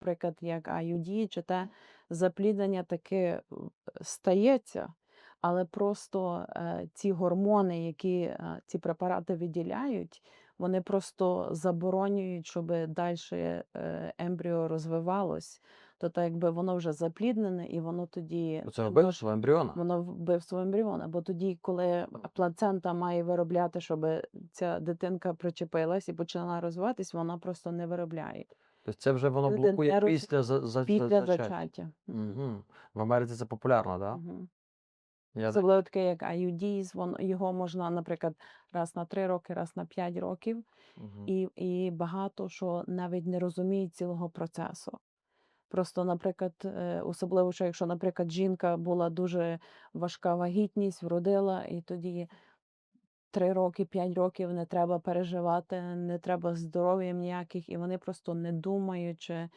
наприклад, як IUD, чи те запліднення таки е, стається, але просто е, ці гормони, які е, ці препарати виділяють, вони просто заборонюють, щоб далі е, ембріо розвивалось. То так якби воно вже запліднене, і воно тоді Це вбивство ембріона. Воно вбивство ембріона, бо тоді, коли плацента має виробляти, щоб ця дитинка причепилась і почала розвиватись, вона просто не виробляє Тобто це вже воно Люди блокує роз- після за, за, після за, зачаття. зачаття. Угу. В Америці це популярно, так? Да? Мгм. Я... Особливо таке, як IUDs, воно його можна, наприклад, раз на 3 роки, раз на 5 років, Угу. і, і багато що навіть не розуміють цілого процесу. Просто, наприклад, е, особливо, що якщо, наприклад, жінка була дуже важка вагітність, вродила, і тоді 3 роки, 5 років не треба переживати, не треба здоров'ям ніяких, і вони просто не думаючи